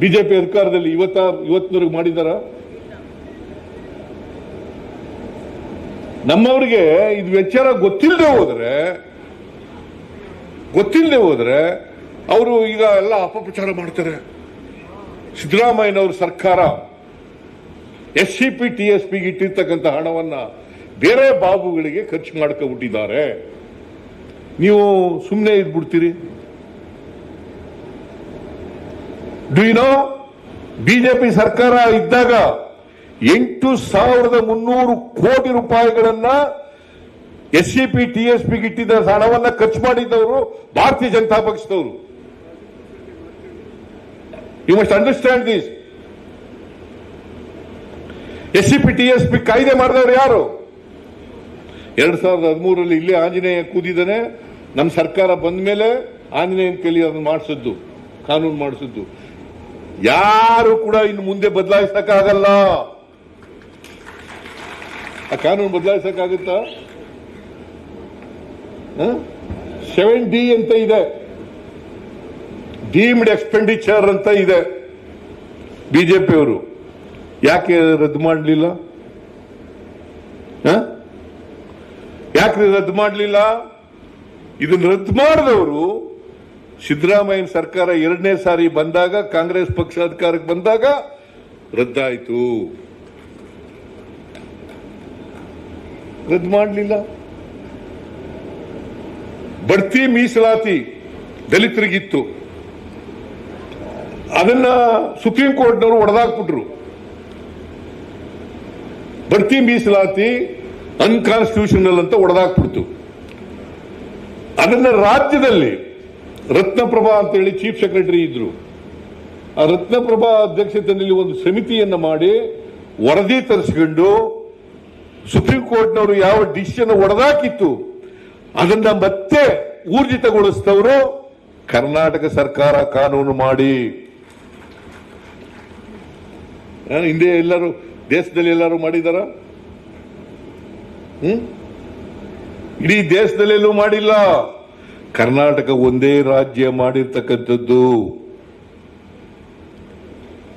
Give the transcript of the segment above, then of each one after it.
BJP ಅಧಿಕಾರದಲ್ಲಿ ಇವತ್ತ ಇವತ್ತಿನವರೆಗೆ ಮಾಡಿದಾರ ನಮ್ಮವ್ರಿಗೆ ಇದು ವಿಚಾರ ಗೊತ್ತಿಲ್ಲದೆ ಹೋದ್ರೆ ಗೊತ್ತಿಲ್ಲದೆ ಹೋದ್ರೆ ಅವರು ಈಗ ಎಲ್ಲ ಅಪಪ್ರಚಾರ ಮಾಡ್ತಾರೆ. ಸಿದ್ದರಾಮಯ್ಯನವರ ಸರ್ಕಾರ S C P T S ಪಿಗೆ ಇಟ್ಟಿರ್ತಕ್ಕಂಥ ಹಣವನ್ನ ಬೇರೆ ಬಾಬುಗಳಿಗೆ ಖರ್ಚು ಮಾಡ್ಕೊಬಿಟ್ಟಿದ್ದಾರೆ ನೀವು ಸುಮ್ಮನೆ ಇದ್ಬಿಡ್ತೀರಿ. ಡು ಯು ನೋ ಬಿಜೆಪಿ ಸರ್ಕಾರ ಇದ್ದಾಗ ಎಂಟು ಸಾವಿರದ ಮುನ್ನೂರು ಕೋಟಿ ರೂಪಾಯಿಗಳನ್ನ ಎಸ್ ಸಿ ಪಿ ಟಿ ಇಟ್ಟಿದ್ದ ಹಣವನ್ನ ಖರ್ಚು ಮಾಡಿದ್ದವರು ಭಾರತೀಯ ಜನತಾ ಪಕ್ಷದವರು. You must understand this S C P T S P ಕಾಯ್ದೆ ಮಾಡಿದವರು ಯಾರು? ಎರಡ್ ಸಾವಿರದ ಹದಿಮೂರರಲ್ಲಿ ಇಲ್ಲೇ ಆಂಜನೇಯ ಕೂದಿದ್ದಾನೆ. ನಮ್ಮ ಸರ್ಕಾರ ಬಂದ ಮೇಲೆ ಆಂಜನೇಯನ ಕೈಲಿ ಅದನ್ನು ಮಾಡಿಸಿದ್ದು, ಕಾನೂನು ಮಾಡಿಸಿದ್ದು. ಯಾರು ಕೂಡ ಇನ್ನು ಮುಂದೆ ಬದಲಾಯಿಸಕ್ಕಾಗಲ್ಲ. ಆ ಕಾನೂನು ಬದಲಾಯಿಸಕ್ಕಾಗುತ್ತಾ? ಸೆವೆನ್ ಡಿ ಅಂತ ಇದೆ. ಡೀಮ್ಡ್ ಎಕ್ಸ್ಪೆಂಡಿಚರ್ ಅಂತ ಇದೆ. ಬಿಜೆಪಿಯವರು ಯಾಕೆ ರದ್ದು ಮಾಡಲಿಲ್ಲ? ಯಾಕೆ ರದ್ದು ಮಾಡಲಿಲ್ಲ? ಇದನ್ನು ರದ್ದು ಮಾಡಿದವರು ಸಿದ್ದರಾಮಯ್ಯನ ಸರ್ಕಾರ ಎರಡನೇ ಸಾರಿ ಬಂದಾಗ ಕಾಂಗ್ರೆಸ್ ಪಕ್ಷ ಅಧಿಕಾರಕ್ಕೆ ಬಂದಾಗ ರದ್ದಾಯಿತು. ರದ್ದು ಮಾಡಲಿಲ್ಲ. ಬಡ್ತಿ ಮೀಸಲಾತಿ ದಲಿತರಿಗಿತ್ತು. ಅದನ್ನ ಸುಪ್ರೀಂ ಕೋರ್ಟ್ನವರು ಒಡೆದಾಕ್ಬಿಟ್ರು. ಬಡ್ತಿ ಮೀಸಲಾತಿ ಅನ್ಕಾನ್ಸ್ಟಿಟ್ಯೂಷನಲ್ ಅಂತ ಒಡೆದಾಕ್ಬಿಡ್ತು. ಅದನ್ನ ರಾಜ್ಯದಲ್ಲಿ ರತ್ನಪ್ರಭಾ ಅಂತೇಳಿ ಚೀಫ್ ಸೆಕ್ರೆಟರಿ ಇದ್ರು. ಆ ರತ್ನಪ್ರಭಾ ಅಧ್ಯಕ್ಷತೆಯಲ್ಲಿ ಒಂದು ಸಮಿತಿಯನ್ನ ಮಾಡಿ ವರದಿ ತರಿಸಿಕೊಂಡು ಸುಪ್ರೀಂ ಕೋರ್ಟ್ನವರು ಯಾವ ಡಿಸಿಷನ್ ಒಡೆದಾಕಿತ್ತು ಅದನ್ನ ಮತ್ತೆ ಊರ್ಜಿತಗೊಳಿಸಿದವರು ಕರ್ನಾಟಕ ಸರ್ಕಾರ ಕಾನೂನು ಮಾಡಿ. ಹಿಂದೆ ಎಲ್ಲರೂ, ದೇಶದಲ್ಲಿ ಎಲ್ಲರೂ ಮಾಡಿದಾರ? ಹ್ಮ್? ಇಡೀ ದೇಶದಲ್ಲೆಲ್ಲೂ ಮಾಡಿಲ್ಲ. ಕರ್ನಾಟಕ ಒಂದೇ ರಾಜ್ಯ ಮಾಡಿರ್ತಕ್ಕಂಥದ್ದು.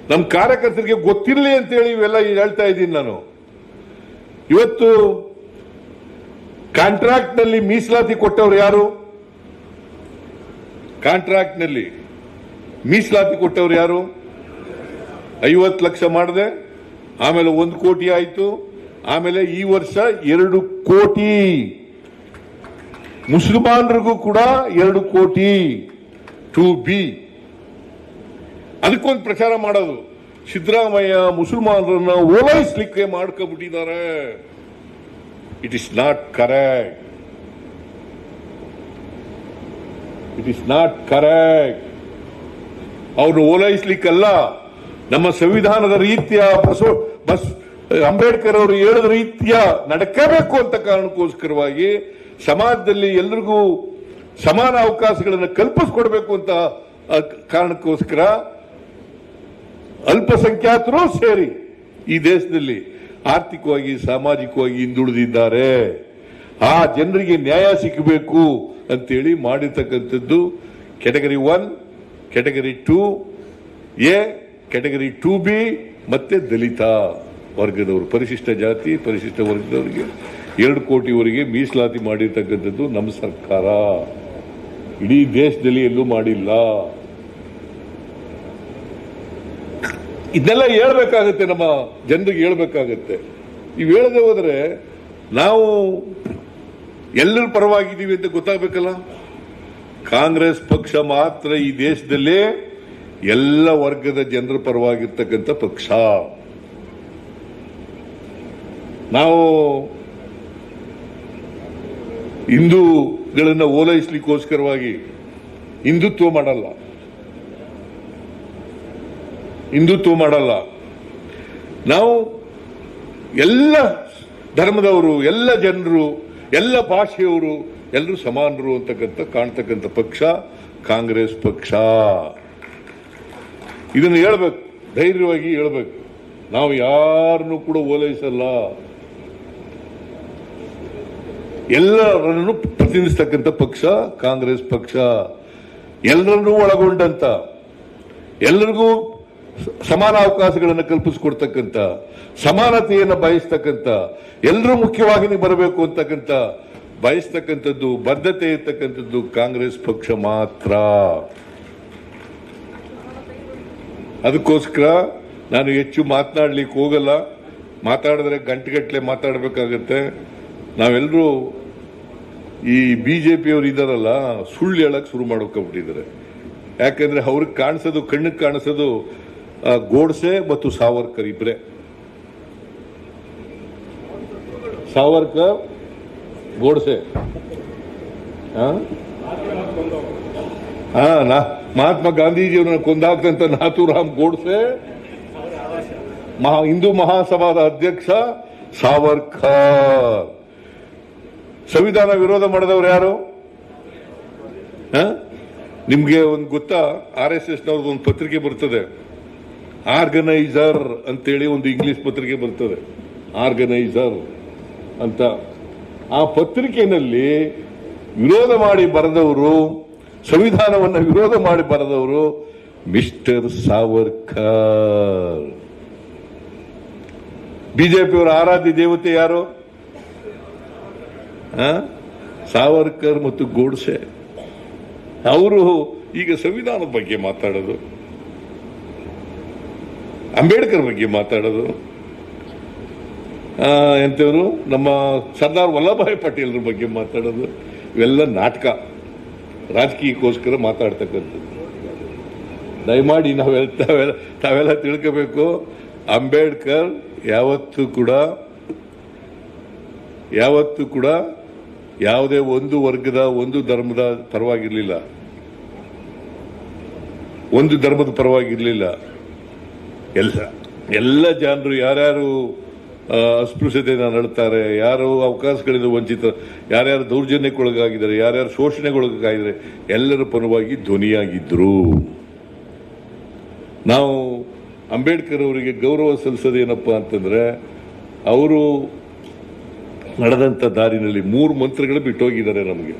ನಮ್ಮ ಕಾರ್ಯಕರ್ತರಿಗೆ ಗೊತ್ತಿರಲಿ ಅಂತೇಳಿ ಇವೆಲ್ಲ ಹೇಳ್ತಾ ಇದ್ದೀನಿ ನಾನು. ಇವತ್ತು ಕಾಂಟ್ರಾಕ್ಟ್ನಲ್ಲಿ ಮೀಸಲಾತಿ ಕೊಟ್ಟವ್ರು ಯಾರು? ಕಾಂಟ್ರಾಕ್ಟ್ನಲ್ಲಿ ಮೀಸಲಾತಿ ಕೊಟ್ಟವ್ರು ಯಾರು? ಐವತ್ತು ಲಕ್ಷ ಮಾಡಿದೆ, ಆಮೇಲೆ ಒಂದು ಕೋಟಿ ಆಯಿತು, ಆಮೇಲೆ ಈ ವರ್ಷ ಎರಡು ಕೋಟಿ. ಮುಸಲ್ಮಾನರಿಗೂ ಕೂಡ ಎರಡು ಕೋಟಿ ಟು ಬಿ ಅದಕ್ಕೊಂದು ಪ್ರಚಾರ ಮಾಡೋದು. ಸಿದ್ದರಾಮಯ್ಯ ಮುಸಲ್ಮಾನರನ್ನ ಓಲೈಸ್ಲಿಕ್ಕೆ ಮಾಡ್ಕೊಬಿಟ್ಟಿದ್ದಾರೆ. It is not correct it is not correct ಅವ್ರನ್ನ ಓಲೈಸ್ಲಿಕ್ಕಲ್ಲ. ನಮ್ಮ ಸಂವಿಧಾನದ ರೀತಿಯ ಬಸವ ಬಸ್ ಅಂಬೇಡ್ಕರ್ ಅವರು ಹೇಳಿದ ರೀತಿಯ ನಡ್ಕಬೇಕು ಅಂತ ಕಾರಣಕ್ಕೋಸ್ಕರವಾಗಿ ಸಮಾಜದಲ್ಲಿ ಎಲ್ರಿಗೂ ಸಮಾನ ಅವಕಾಶಗಳನ್ನು ಕಲ್ಪಿಸ್ಕೊಡ್ಬೇಕು ಅಂತ ಕಾರಣಕ್ಕೋಸ್ಕರ ಅಲ್ಪಸಂಖ್ಯಾತರು ಸೇರಿ ಈ ದೇಶದಲ್ಲಿ ಆರ್ಥಿಕವಾಗಿ, ಸಾಮಾಜಿಕವಾಗಿ ಹಿಂದುಳಿದಿದ್ದಾರೆ. ಆ ಜನರಿಗೆ ನ್ಯಾಯ ಸಿಕ್ಕಬೇಕು ಅಂತೇಳಿ ಮಾಡಿರ್ತಕ್ಕಂಥದ್ದು category one category two, A category two B ಮತ್ತೆ ದಲಿತ. ವರ್ಗದವರು, ಪರಿಶಿಷ್ಟ ಜಾತಿ, ಪರಿಶಿಷ್ಟ ವರ್ಗದವರಿಗೆ ಎರಡು ಕೋಟಿವರೆಗೆ ಮೀಸಲಾತಿ ಮಾಡಿರ್ತಕ್ಕಂಥದ್ದು ನಮ್ಮ ಸರ್ಕಾರ. ಇಡೀ ದೇಶದಲ್ಲಿ ಎಲ್ಲೂ ಮಾಡಿಲ್ಲ. ಇದನ್ನೆಲ್ಲ ಹೇಳ್ಬೇಕಾಗತ್ತೆ, ನಮ್ಮ ಜನರಿಗೆ ಹೇಳ್ಬೇಕಾಗತ್ತೆ. ನೀವು ಹೇಳದೆ ಹೋದ್ರೆ ನಾವು ಎಲ್ಲರ ಪರವಾಗಿದ್ದೀವಿ ಅಂತ ಗೊತ್ತಾಗಬೇಕಲ್ಲ? ಕಾಂಗ್ರೆಸ್ ಪಕ್ಷ ಮಾತ್ರ ಈ ದೇಶದಲ್ಲೇ ಎಲ್ಲ ವರ್ಗದ ಜನರ ಪರವಾಗಿರ್ತಕ್ಕಂಥ ಪಕ್ಷ. ನಾವು ಹಿಂದೂಗಳನ್ನು ಓಲೈಸ್ಲಿಕ್ಕೋಸ್ಕರವಾಗಿ ಹಿಂದುತ್ವ ಮಾಡಲ್ಲ. ಹಿಂದುತ್ವ ಮಾಡಲ್ಲ. ನಾವು ಎಲ್ಲ ಧರ್ಮದವರು, ಎಲ್ಲ ಜನರು, ಎಲ್ಲ ಭಾಷೆಯವರು ಎಲ್ಲರೂ ಸಮಾನರು ಅಂತಕ್ಕಂಥ, ಕಾಣ್ತಕ್ಕಂಥ ಪಕ್ಷ ಕಾಂಗ್ರೆಸ್ ಪಕ್ಷ. ಇದನ್ನು ಹೇಳ್ಬೇಕು, ಧೈರ್ಯವಾಗಿ ಹೇಳ್ಬೇಕು. ನಾವು ಯಾರನ್ನು ಕೂಡ ಓಲೈಸಲ್ಲ. ಎಲ್ಲರನ್ನು ಪ್ರತಿನಿಧಿಸ್ತಕ್ಕಂಥ ಪಕ್ಷ, ಕಾಂಗ್ರೆಸ್ ಪಕ್ಷ, ಎಲ್ಲರನ್ನೂ ಒಳಗೊಂಡಂತ, ಎಲ್ಲರಿಗೂ ಸಮಾನ ಅವಕಾಶಗಳನ್ನು ಕಲ್ಪಿಸಿಕೊಡ್ತಕ್ಕಂಥ, ಸಮಾನತೆಯನ್ನು ಬಯಸ್ತಕ್ಕಂಥ, ಎಲ್ಲರೂ ಮುಖ್ಯವಾಗಿ ಬರಬೇಕು ಅಂತಕ್ಕಂಥ, ಬಯಸ್ತಕ್ಕಂಥದ್ದು, ಬದ್ಧತೆ ಇರ್ತಕ್ಕಂಥದ್ದು ಕಾಂಗ್ರೆಸ್ ಪಕ್ಷ ಮಾತ್ರ. ಅದಕ್ಕೋಸ್ಕರ ನಾನು ಹೆಚ್ಚು ಮಾತನಾಡ್ಲಿಕ್ಕೆ ಹೋಗಲ್ಲ. ಮಾತಾಡಿದ್ರೆ ಗಂಟೆಗಟ್ಟಲೆ ಮಾತಾಡಬೇಕಾಗತ್ತೆ. ನಾವೆಲ್ಲರೂ ಈ ಬಿಜೆಪಿಯವರು ಇದಾರಲ್ಲ, ಸುಳ್ಳು ಹೇಳಕ್ ಶುರು ಮಾಡ್ಕೊಂಡ್ಬಿಟ್ಟಿದ್ದಾರೆ ಯಾಕಂದ್ರೆ ಅವ್ರಿಗೆ ಕಾಣಿಸೋದು, ಕಣ್ಣಿಗೆ ಕಾಣಿಸೋದು ಗೋಡ್ಸೆ ಮತ್ತು ಸಾವರ್ಕರ್ ಇಬ್ಬರೇ ಸಾವರ್ಕರ್, ಗೋಡ್ಸೆ. ಹಾ ನಾ- ಮಹಾತ್ಮ ಗಾಂಧೀಜಿಯವ್ರನ್ನ ಕೊಂದಾಕ್ತಂತ ನಾಥೂರಾಮ್ ಗೋಡ್ಸೆ, ಮಹಾ, ಹಿಂದೂ ಮಹಾಸಭಾದ ಅಧ್ಯಕ್ಷ ಸಾವರ್ಕರ್. ಸಂವಿಧಾನ ವಿರೋಧ ಮಾಡಿದವರು ಯಾರು? ನಿಮ್ಗೆ ಒಂದು ಗೊತ್ತಾ? ಆರ್ ಎಸ್ ಎಸ್ ನವ್ರದ್ದು ಒಂದು ಪತ್ರಿಕೆ ಬರ್ತದೆ. ಆರ್ಗನೈಸರ್ ಅಂತೇಳಿ ಒಂದು ಇಂಗ್ಲಿಷ್ ಪತ್ರಿಕೆ ಬರ್ತದೆ. ಆರ್ಗನೈಸರ್ ಅಂತ. ಆ ಪತ್ರಿಕೆಯಲ್ಲಿ ವಿರೋಧ ಮಾಡಿ ಬರೆದವರು, ಸಂವಿಧಾನವನ್ನು ವಿರೋಧ ಮಾಡಿ ಬರೆದವರು ಮಿಸ್ಟರ್ ಸಾವರ್ಕರ್. ಬಿಜೆಪಿಯವರ ಆರಾಧ್ಯ ದೇವತೆ ಯಾರು? ಸಾವರ್ಕರ್ ಮತ್ತು ಗೋಡ್ಸೆ. ಅವರು ಈಗ ಸಂವಿಧಾನದ ಬಗ್ಗೆ ಮಾತಾಡೋದು. ಅಂಬೇಡ್ಕರ್ ಬಗ್ಗೆ ಮಾತಾಡೋದು. ಎಂಥವರು ನಮ್ಮ ಸರ್ದಾರ್ ವಲ್ಲಭಾಯ್ ಪಟೇಲ್ರ ಬಗ್ಗೆ ಮಾತಾಡೋದು. ಇವೆಲ್ಲ ನಾಟಕ. ರಾಜಕೀಯಕ್ಕೋಸ್ಕರ ಮಾತಾಡ್ತಕ್ಕಂಥದ್ದು. ದಯಮಾಡಿ ನಾವೆಲ್ಲ, ತಾವೆಲ್ಲ ತಾವೆಲ್ಲ ತಿಳ್ಕೋಬೇಕು. ಅಂಬೇಡ್ಕರ್ ಯಾವತ್ತೂ ಕೂಡ ಯಾವತ್ತೂ ಕೂಡ ಯಾವುದೇ ಒಂದು ವರ್ಗದ, ಒಂದು ಧರ್ಮದ ಪರವಾಗಿರಲಿಲ್ಲ. ಒಂದು ಧರ್ಮದ ಪರವಾಗಿರ್ಲಿಲ್ಲ. ಎಲ್ಲ ಎಲ್ಲ ಜನರು ಯಾರ್ಯಾರು ಅಸ್ಪೃಶ್ಯತೆಯನ್ನು ನಡ್ತಾರೆ ಯಾರು ಅವಕಾಶಗಳಿಂದ ವಂಚಿತ, ಯಾರ್ಯಾರು ದೌರ್ಜನ್ಯಕ್ಕೊಳಗಾಗಿದ್ದಾರೆ, ಯಾರ್ಯಾರು ಶೋಷಣೆಗೊಳಗಾಗಿದ್ದಾರೆ, ಎಲ್ಲರ ಪರವಾಗಿ ಧ್ವನಿಯಾಗಿದ್ರು. ನಾವು ಅಂಬೇಡ್ಕರ್ ಅವರಿಗೆ ಗೌರವ ಸಲ್ಲಿಸೋದೇನಪ್ಪ ಅಂತಂದ್ರೆ, ಅವರು ನಡೆದಂಥ ದಾರಿನಲ್ಲಿ ಮೂರು ಮಂತ್ರಗಳು ಬಿಟ್ಟೋಗಿದ್ದಾರೆ ನಮಗೆ.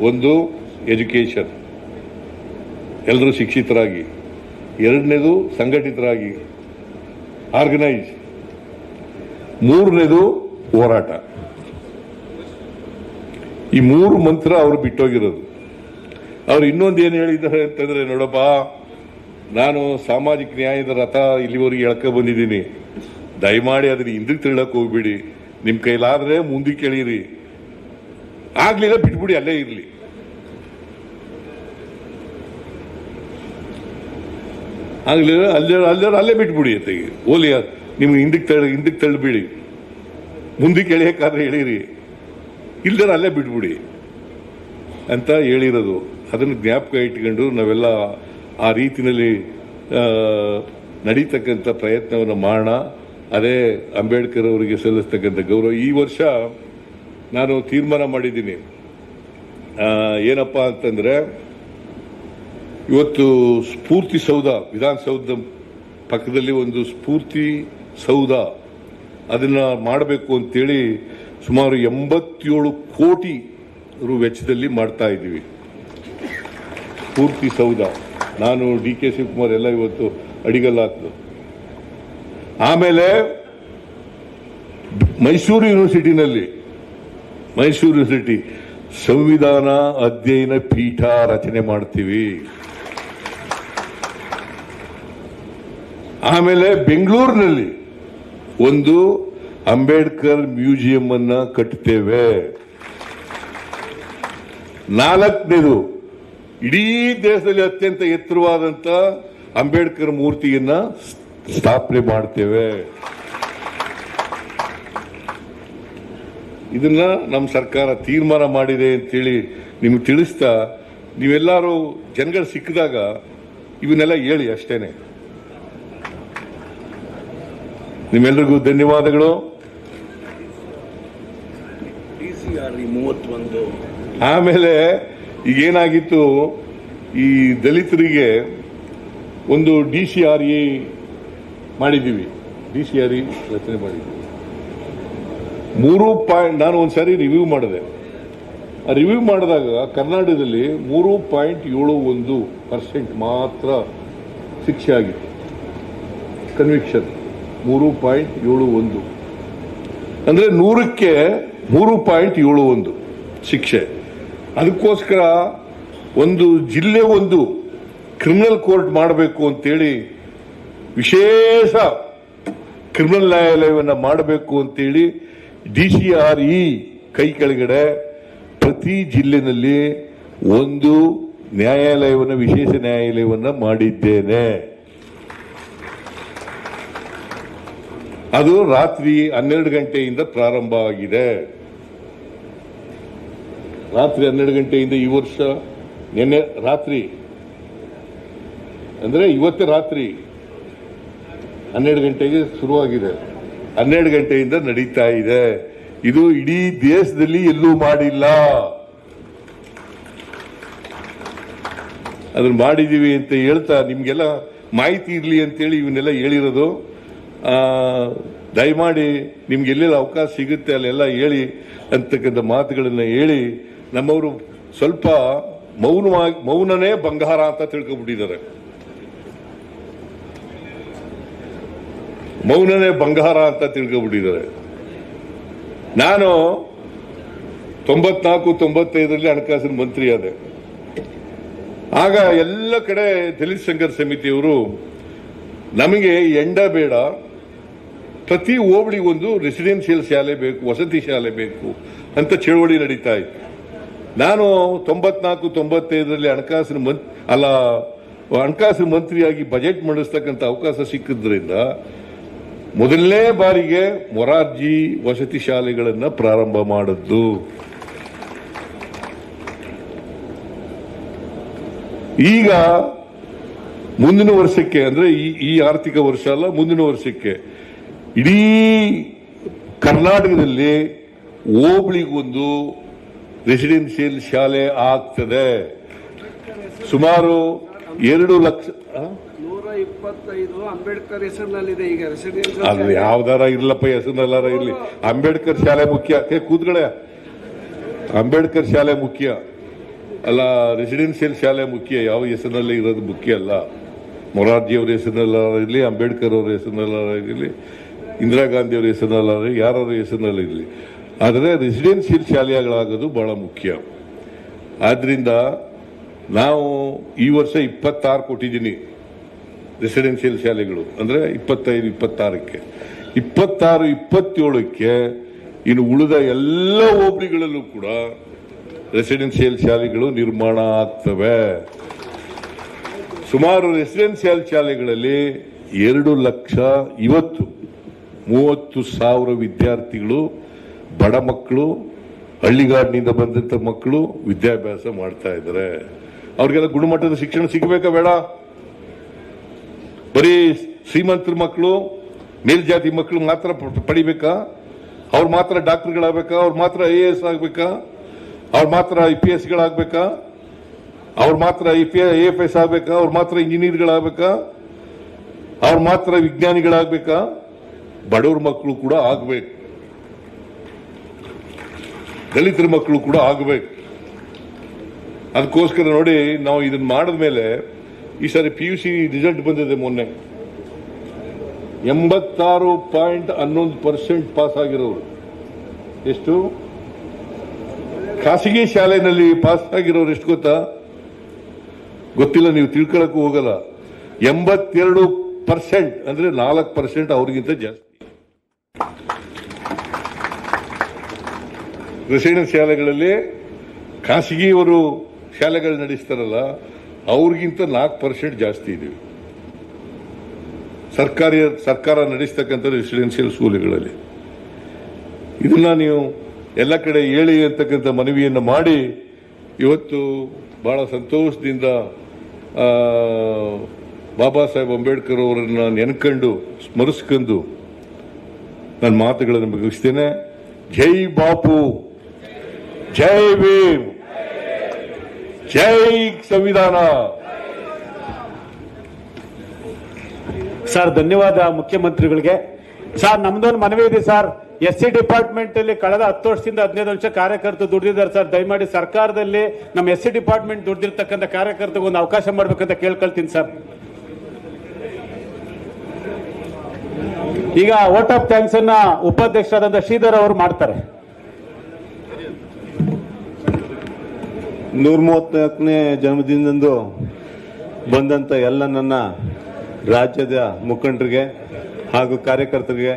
ಒಂದು, ಎಜುಕೇಷನ್. ಎಲ್ಲರೂ ಶಿಕ್ಷಿತರಾಗಿ. ಎರಡನೇದು, ಸಂಘಟಿತರಾಗಿ. ಆರ್ಗನೈಸ್ ಮೂರನೇದು, ಹೋರಾಟ. ಈ ಮೂರು ಮಂತ್ರ ಅವರು ಬಿಟ್ಟೋಗಿರೋದು. ಅವ್ರು ಇನ್ನೊಂದು ಏನು ಹೇಳಿದ್ದಾರೆ ಅಂತಂದ್ರೆ, ನೋಡಪ್ಪ, ನಾನು ಸಾಮಾಜಿಕ ನ್ಯಾಯದ ರಥ ಇಲ್ಲಿವರೆಗೆ ಎಳ್ಕೊ ಬಂದಿದ್ದೀನಿ. ದಯಮಾಡಿ ಅದನ್ನ ಹಿಂದಕ್ಕೆ ತಿಳಕ್ಕೆ ಹೋಗ್ಬಿಡಿ. ನಿಮ್ ಕೈಲಾದ್ರೆ ಮುಂದೆ ಕೇಳಿರಿ. ಆಗ್ಲಿಲ್ಲ ಬಿಟ್ಬಿಡಿ, ಅಲ್ಲೇ ಇರಲಿ. ಆಗ್ಲಿಲ್ಲ, ಅಲ್ಲೇ ಅಲ್ಲೇ ಅಲ್ಲೇ ಬಿಟ್ಬಿಡಿ ಅತ್ತೆಗೆ. ಓಲಿ, ನಿಮ್ಗೆ ಹಿಂದಕ್ಕೆ ತಳ್ಳಿ ಹಿಂದಕ್ಕೆ ತಳ್ಳಿಬಿಡಿ ಮುಂದೆ ಕೇಳಿಯಕ್ಕಾದ್ರೆ ಹೇಳಿರಿ. ಇಲ್ದಾರ ಅಲ್ಲೇ ಬಿಟ್ಬಿಡಿ ಅಂತ ಹೇಳಿರೋದು. ಅದನ್ನು ಜ್ಞಾಪಕ ಇಟ್ಕೊಂಡು ನಾವೆಲ್ಲ ಆ ರೀತಿಯಲ್ಲಿ ನಡೀತಕ್ಕಂಥ ಪ್ರಯತ್ನವನ್ನು ಮಾಡೋಣ. ಅದೇ ಅಂಬೇಡ್ಕರ್ ಅವರಿಗೆ ಸಲ್ಲಿಸ್ತಕ್ಕಂಥ ಗೌರವ. ಈ ವರ್ಷ ನಾನು ತೀರ್ಮಾನ ಮಾಡಿದ್ದೀನಿ. ಏನಪ್ಪ ಅಂತಂದರೆ, ಇವತ್ತು ಸ್ಫೂರ್ತಿ ಸೌಧ ವಿಧಾನಸೌಧ ಪಕ್ಕದಲ್ಲಿ ಒಂದು ಸ್ಫೂರ್ತಿ ಸೌಧ. ಅದನ್ನ ಮಾಡಬೇಕು ಅಂತೇಳಿ ಸುಮಾರು ಎಂಬತ್ತೇಳು ಕೋಟಿ ರು ವೆಚ್ಚದಲ್ಲಿ ಮಾಡ್ತಾ ಇದ್ದೀವಿ. ಸ್ಫೂರ್ತಿ ಸೌಧ. ನಾನು ಡಿ ಕೆ ಶಿವಕುಮಾರ್ ಎಲ್ಲ ಇವತ್ತು ಅಡಿಗಲ್ಲ ಹಾಕ್ದು ಆಮೇಲೆ ಮೈಸೂರು ಯೂನಿವರ್ಸಿಟಿನಲ್ಲಿ, ಮೈಸೂರು ಯೂನಿವರ್ಸಿಟಿ ಸಂವಿಧಾನ ಅಧ್ಯಯನ ಪೀಠ ರಚನೆ ಮಾಡ್ತೀವಿ. ಆಮೇಲೆ ಬೆಂಗಳೂರಿನಲ್ಲಿ ಒಂದು ಅಂಬೇಡ್ಕರ್ ಮ್ಯೂಸಿಯಂ ಅನ್ನ ಕಟ್ಟುತ್ತೇವೆ ನಾಲ್ಕನೇದು, ಇಡೀ ದೇಶದಲ್ಲಿ ಅತ್ಯಂತ ಎತ್ತರವಾದಂತ ಅಂಬೇಡ್ಕರ್ ಮೂರ್ತಿಯನ್ನ ಸ್ಥಾಪನೆ ಮಾಡ್ತೇವೆ. ಇದನ್ನ ನಮ್ಮ ಸರ್ಕಾರ ತೀರ್ಮಾನ ಮಾಡಿದೆ ಅಂತೇಳಿ ನಿಮ್ಗೆ ತಿಳಿಸ್ತಾ ನೀವೆಲ್ಲರೂ ಜನಗಳು ಸಿಕ್ಕಿದಾಗ ಇವನ್ನೆಲ್ಲ ಹೇಳಿ ಅಷ್ಟೇನೆ. ನಿಮ್ಮೆಲ್ಲರಿಗೂ ಧನ್ಯವಾದಗಳು. ಆಮೇಲೆ ಈಗ ಏನಾಗಿತ್ತು ಈ ದಲಿತರಿಗೆ ಒಂದು ಡಿ ಸಿ ಆರ್ ಇ ಮಾಡಿದ್ದೀವಿ. ಡಿ ಸಿ ಆರ್ ಇ ರಚನೆ ಮಾಡಿದ್ದೀವಿ. ಮೂರು ಪಾಯಿಂಟ್ ನಾನು ಒಂದು ಸಾರಿ ರಿವ್ಯೂ ಮಾಡಿದೆ. ಆ ರಿವ್ಯೂ ಮಾಡಿದಾಗ ಕರ್ನಾಟಕದಲ್ಲಿ ಮೂರು ಪಾಯಿಂಟ್ ಏಳು ಒಂದು ಪರ್ಸೆಂಟ್ ಮಾತ್ರ ಶಿಕ್ಷೆ ಆಗಿತ್ತು. ಕನ್ವಿಕ್ಷನ್ ಮೂರು ಪಾಯಿಂಟ್ ಏಳು ಒಂದು. ಅಂದರೆ ನೂರಕ್ಕೆ ಮೂರು ಪಾಯಿಂಟ್ ಏಳು ಒಂದು ಶಿಕ್ಷೆ. ಅದಕ್ಕೋಸ್ಕರ ಒಂದು ಜಿಲ್ಲೆ ಒಂದು ಕ್ರಿಮಿನಲ್ ಕೋರ್ಟ್ ಮಾಡಬೇಕು ಅಂತೇಳಿ ವಿಶೇಷ ಕ್ರಿಮಿನಲ್ ನ್ಯಾಯಾಲಯವನ್ನು ಮಾಡಬೇಕು ಅಂತೇಳಿ ಡಿ ಸಿ ಆರ್ ಇ ಕೈ ಕೆಳಗಡೆ ಪ್ರತಿ ಜಿಲ್ಲೆನಲ್ಲಿ ಒಂದು ನ್ಯಾಯಾಲಯವನ್ನು, ವಿಶೇಷ ನ್ಯಾಯಾಲಯವನ್ನು ಮಾಡಿದ್ದೇನೆ. ಅದು ರಾತ್ರಿ ಹನ್ನೆರಡು ಗಂಟೆಯಿಂದ ಪ್ರಾರಂಭ ಆಗಿದೆ. ರಾತ್ರಿ ಹನ್ನೆರಡು ಗಂಟೆಯಿಂದ ಈ ವರ್ಷ ನಿನ್ನೆ ರಾತ್ರಿ. ಅಂದ್ರೆ ಇವತ್ತೇ ರಾತ್ರಿ. ಹನ್ನೆರಡು ಗಂಟೆಗೆ ಶುರುವಾಗಿದೆ. ಹನ್ನೆರಡು ಗಂಟೆಯಿಂದ ನಡೀತಾ ಇದೆ. ಇದು ಇಡೀ ದೇಶದಲ್ಲಿ ಎಲ್ಲೂ ಮಾಡಿಲ್ಲ. ಅದನ್ನ ಮಾಡಿದೀವಿ ಅಂತ ಹೇಳ್ತಾ ನಿಮ್ಗೆಲ್ಲ ಮಾಹಿತಿ ಇರಲಿ ಅಂತೇಳಿ ಇವನ್ನೆಲ್ಲ ಹೇಳಿರೋದು. ದಯಮಾಡಿ ನಿಮ್ಗೆ ಎಲ್ಲೆಲ್ಲ ಅವಕಾಶ ಸಿಗುತ್ತೆ ಅಲ್ಲೆಲ್ಲ ಹೇಳಿ ಅಂತಕ್ಕಂಥ ಮಾತುಗಳನ್ನ ಹೇಳಿ ನಮ್ಮವರು ಸ್ವಲ್ಪ ಮೌನವಾಗಿ ಮೌನನೇ ಬಂಗಾರ ಅಂತ ತಿಳ್ಕೊಬಿಟ್ಟಿದ್ದಾರೆ ಮೌನನೇ ಬಂಗಾರ ಅಂತ ತಿಳ್ಕೊಬಿಟ್ಟಿದ್ದಾರೆ ನಾನು ತೊಂಬತ್ನಾಲ್ಕು, ತೊಂಬತ್ತೈದರಲ್ಲಿ ಹಣಕಾಸಿನ ಮಂತ್ರಿ ಆದೆ. ಆಗ ಎಲ್ಲ ಕಡೆ ದಲಿತ ಸಂಘರ್ಷ ಸಮಿತಿಯವರು ನಮಗೆ ಎಂಡ ಬೇಡ. ಪ್ರತಿ ಹೋಬಳಿಗೊಂದು ರೆಸಿಡೆನ್ಷಿಯಲ್ ಶಾಲೆ ಬೇಕು, ವಸತಿ ಶಾಲೆ ಬೇಕು ಅಂತ ಚಳವಳಿ ನಡೀತಾ ಇತ್ತು. ನಾನು ತೊಂಬತ್ನಾಲ್ಕು, ತೊಂಬತ್ತೈದರಲ್ಲಿ ಹಣಕಾಸಿನ ಮಂತ್ರಿ ಅಲ್ಲ, ಹಣಕಾಸಿನ ಮಂತ್ರಿಯಾಗಿ ಬಜೆಟ್ ಮಂಡಿಸ್ತಕ್ಕಂಥ ಅವಕಾಶ ಸಿಕ್ಕಿದ್ರಿಂದ ಮೊದಲನೇ ಬಾರಿಗೆ ಮೊರಾರ್ಜಿ ವಸತಿ ಶಾಲೆಗಳನ್ನು ಪ್ರಾರಂಭ ಮಾಡದ್ದು. ಈಗ ಮುಂದಿನ ವರ್ಷಕ್ಕೆ, ಅಂದ್ರೆ ಈ ಆರ್ಥಿಕ ವರ್ಷ ಅಲ್ಲ, ಮುಂದಿನ ವರ್ಷಕ್ಕೆ ಇಡೀ ಕರ್ನಾಟಕದಲ್ಲಿ ಹೋಬಳಿಗೊಂದು ರೆಸಿಡೆನ್ಷಿಯಲ್ ಶಾಲೆ ಆಗ್ತದೆ. ಸುಮಾರು ಎರಡು ಲಕ್ಷ ಇಪ್ಪತ್ತೈದು ಅಂಬೇಡ್ಕರ್ ಹೆಸರಿನಲ್ಲಿದೆ ಈಗ ರೆಸಿಡೆನ್ಸಿಯಲ್ ಅದು ಯಾವ್ದಾರ ಇರ್ಲಪ್ಪ ಹೆಸರಲ್ಲಾರ ಇರ್ಲಿ. ಅಂಬೇಡ್ಕರ್ ಶಾಲೆ ಮುಖ್ಯ. ಏ, ಕೂತ್ಗಡೆ ಅಂಬೇಡ್ಕರ್ ಶಾಲೆ ಮುಖ್ಯ. ಅಲ್ಲ ರೆಸಿಡೆನ್ಷಿಯಲ್ ಶಾಲೆ ಮುಖ್ಯ. ಯಾವ ಹೆಸರಿನಲ್ಲಿ ಇರೋದು ಮುಖ್ಯ ಅಲ್ಲ. ಮೊರಾರ್ಜಿ ಅವ್ರ ಹೆಸರಿನಲ್ಲ ಇರಲಿ ಅಂಬೇಡ್ಕರ್ ಅವ್ರ ಹೆಸರಿನಲ್ಲ ಇರಲಿ ಇಂದಿರಾ ಗಾಂಧಿ ಅವ್ರ ಹೆಸರಿನಲ್ಲ ಯಾರ ಹೆಸರಿನಲ್ಲಿ ಇರಲಿ. ಆದರೆ ರೆಸಿಡೆನ್ಷಿಯಲ್ ಶಾಲೆಗಳಾಗೋದು ಬಹಳ ಮುಖ್ಯ. ಆದ್ರಿಂದ ನಾವು ಈ ವರ್ಷ ಇಪ್ಪತ್ತಾರು ಕೊಟ್ಟಿದ್ದೀನಿ. ರೆಸಿಡೆನ್ಷಿಯಲ್ ಶಾಲೆಗಳು ಅಂದ್ರೆ ಇಪ್ಪತ್ತೈದು, ಇಪ್ಪತ್ತಾರಕ್ಕೆ. ಇಪ್ಪತ್ತಾರು, ಇಪ್ಪತ್ತೇಳಕ್ಕೆ ಇನ್ನು ಉಳಿದ ಎಲ್ಲ ಹೋಬಳಿಗಳಲ್ಲೂ ಕೂಡ ರೆಸಿಡೆನ್ಷಿಯಲ್ ಶಾಲೆಗಳು ನಿರ್ಮಾಣ ಆಗ್ತವೆ. ಸುಮಾರು ರೆಸಿಡೆನ್ಷಿಯಲ್ ಶಾಲೆಗಳಲ್ಲಿ ಎರಡು ಲಕ್ಷ ಇವತ್ತು ಮೂವತ್ತು ಸಾವಿರ ವಿದ್ಯಾರ್ಥಿಗಳು, ಬಡ ಮಕ್ಕಳು, ಹಳ್ಳಿಗಾಡಿನಿಂದ ಬಂದಂತ ಮಕ್ಕಳು ವಿದ್ಯಾಭ್ಯಾಸ ಮಾಡ್ತಾ ಇದ್ದಾರೆ. ಅವ್ರಿಗೆಲ್ಲ ಗುಣಮಟ್ಟದ ಶಿಕ್ಷಣ ಸಿಗಬೇಕಾ? ಬೇಡ. ಬರೀ ಶ್ರೀಮಂತರ ಮಕ್ಕಳು, ಮೇಲ್ಜಾತಿ ಮಕ್ಕಳು ಮಾತ್ರ ಪಡಿಬೇಕಾ? ಅವ್ರು ಮಾತ್ರ ಡಾಕ್ಟರ್ಗಳಾಗಬೇಕಾ? ಅವ್ರು ಮಾತ್ರ ಐ ಎ ಎಸ್ ಆಗಬೇಕಾ? ಅವ್ರು ಮಾತ್ರ ಐ ಪಿ ಎಸ್ಗಳಾಗಬೇಕಾ ಅವ್ರು ಮಾತ್ರ I P I F S ಆಗಬೇಕಾ? ಅವ್ರು ಮಾತ್ರ ಇಂಜಿನಿಯರ್ಗಳಾಗಬೇಕಾ? ಅವ್ರು ಮಾತ್ರ ವಿಜ್ಞಾನಿಗಳಾಗಬೇಕಾ? ಬಡವ್ರ ಮಕ್ಕಳು ಕೂಡ ಆಗಬೇಕು. ದಲಿತರ ಮಕ್ಕಳು ಕೂಡ ಆಗಬೇಕು. ಅದಕ್ಕೋಸ್ಕರ ನೋಡಿ ನಾವು ಮಾಡಿದ ಮಾಡಿದ್ಮೇಲೆ ಈ ಸಾರಿ ಪಿ ಯು ಸಿ ರಿಸಲ್ಟ್ ಬಂದಿದೆ ಮೊನ್ನೆ. ಎಂಬತ್ತಾರು ಪಾಯಿಂಟ್ ಹನ್ನೊಂದು ಪರ್ಸೆಂಟ್ ಪಾಸ್ ಆಗಿರೋರು. ಎಷ್ಟು? ಖಾಸಗಿ ಶಾಲೆಯಲ್ಲಿ ಪಾಸ್ ಆಗಿರೋರು ಎಷ್ಟು ಗೊತ್ತಾ? ಗೊತ್ತಿಲ್ಲ, ನೀವು ತಿಳ್ಕೊಳಕ್ಕೂ ಹೋಗಲ್ಲ. ಎಂಬತ್ತೆರಡು ಪರ್ಸೆಂಟ್, ಅಂದ್ರೆ ನಾಲ್ಕು ಪರ್ಸೆಂಟ್ ಅವ್ರಿಗಿಂತ ಜಾಸ್ತಿ. ರೆಸಿಡೆನ್ಸ್ ಶಾಲೆಗಳಲ್ಲಿ ಖಾಸಗಿಯವರು ಶಾಲೆಗಳು ನಡೆಸ್ತಾರಲ್ಲ ಅವ್ರಿಗಿಂತ ನಾಲ್ಕು ಪರ್ಸೆಂಟ್ ಜಾಸ್ತಿ ಇದೀವಿ ಸರ್ಕಾರಿ, ಸರ್ಕಾರ ನಡೆಸ್ತಕ್ಕಂಥ ರೆಸಿಡೆನ್ಷಿಯಲ್ ಸ್ಕೂಲ್ಗಳಲ್ಲಿ. ಇದನ್ನ ನೀವು ಎಲ್ಲ ಕಡೆ ಹೇಳಿ ಅಂತಕ್ಕಂಥ ಮನವಿಯನ್ನು ಮಾಡಿ, ಇವತ್ತು ಬಹಳ ಸಂತೋಷದಿಂದ ಬಾಬಾ ಸಾಹೇಬ್ ಅಂಬೇಡ್ಕರ್ ಅವರನ್ನು ನೆನ್ಕೊಂಡು, ಸ್ಮರಿಸ್ಕೊಂಡು ನನ್ನ ಮಾತುಗಳನ್ನು ಮುಗಿಸ್ತೇನೆ. ಜೈ ಬಾಪು, ಜೈ ಭೀಮ್. ಜೈ ಸಂವಿಧಾನ. ಸರ್, ಧನ್ಯವಾದ ಮುಖ್ಯಮಂತ್ರಿಗಳಿಗೆ. ಸರ್, ನಮ್ದೊಂದು ಮನವಿ ಇದೆ, ಸರ್. ಎಸ್ ಸಿ ಡಿಪಾರ್ಟ್ಮೆಂಟ್ ಅಲ್ಲಿ ಕಳೆದ ಹತ್ತು ವರ್ಷದಿಂದ ಹದಿನೈದು ವರ್ಷ ಕಾರ್ಯಕರ್ತರು ದುಡಿದಿದ್ದಾರೆ, ಸರ್. ದಯಮಾಡಿ ಸರ್ಕಾರದಲ್ಲಿ ನಮ್ಮ ಎಸ್ ಸಿ ಡಿಪಾರ್ಟ್ಮೆಂಟ್ ದುಡ್ದಿರ್ತಕ್ಕಂಥ ಕಾರ್ಯಕರ್ತರಿಗೆ ಒಂದು ಅವಕಾಶ ಮಾಡ್ಬೇಕಂತ ಕೇಳ್ಕೊಳ್ತೀನಿ, ಸರ್. ಈಗ ವೋಟ್ ಆಫ್ ಥ್ಯಾಂಕ್ಸ್ ಅನ್ನ ಉಪಾಧ್ಯಕ್ಷರಾದಂತ ಶ್ರೀಧರ್ ಅವರು ಮಾಡ್ತಾರೆ. ನೂರ ಮೂವತ್ತನೇ ಜನ್ಮದಿನದಂದು ಬಂದಂಥ ಎಲ್ಲ ನನ್ನ ರಾಜ್ಯದ ಮುಖಂಡರಿಗೆ ಹಾಗೂ ಕಾರ್ಯಕರ್ತರಿಗೆ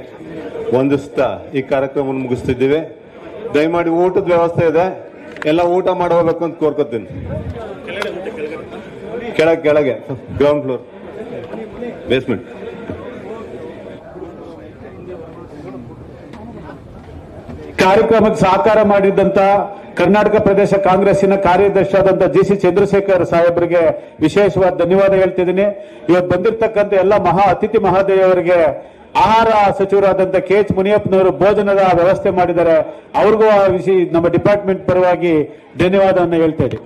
ವಂದಿಸ್ತಾ ಈ ಕಾರ್ಯಕ್ರಮವನ್ನು ಮುಗಿಸ್ತಿದ್ದೀವಿ. ದಯಮಾಡಿ ಊಟದ ವ್ಯವಸ್ಥೆ ಇದೆ. ಎಲ್ಲ ಊಟ ಮಾಡಬೇಕು ಅಂತ ಕೋರ್ಕೋತೀನಿ. ಕೆಳಗೆ ಕೆಳಗೆ ಗ್ರೌಂಡ್ ಫ್ಲೋರ್ ಬೇಸ್ಮೆಂಟ್ ಕಾರ್ಯಕ್ರಮಕ್ಕೆ ಸಹಕಾರ ಮಾಡಿದ್ದಂತ ಕರ್ನಾಟಕ ಪ್ರದೇಶ ಕಾಂಗ್ರೆಸ್ಸಿನ ಕಾರ್ಯದರ್ಶಿ ಜಿ ಸಿ ಚಂದ್ರಶೇಖರ್ ಸಾಹೇಬರಿಗೆ ವಿಶೇಷವಾದ ಧನ್ಯವಾದ ಹೇಳ್ತಿದ್ದೀನಿ. ಇವತ್ತು ಬಂದಿರತಕ್ಕಂಥ ಎಲ್ಲ ಮಹಾ ಅತಿಥಿ ಮಹಾದೇವರಿಗೆ ಆಹಾರ ಸಚಿವರಾದಂತಹ ಕೆ ಎಚ್ ಮುನಿಯಪ್ಪನವರು ಭೋಜನದ ವ್ಯವಸ್ಥೆ ಮಾಡಿದ್ದಾರೆ. ಅವ್ರಿಗೂ ಆ ವಿಷಯ ನಮ್ಮ ಡಿಪಾರ್ಟ್ಮೆಂಟ್ ಪರವಾಗಿ ಧನ್ಯವಾದವನ್ನು ಹೇಳ್ತಾ ಇದ್ದೀನಿ.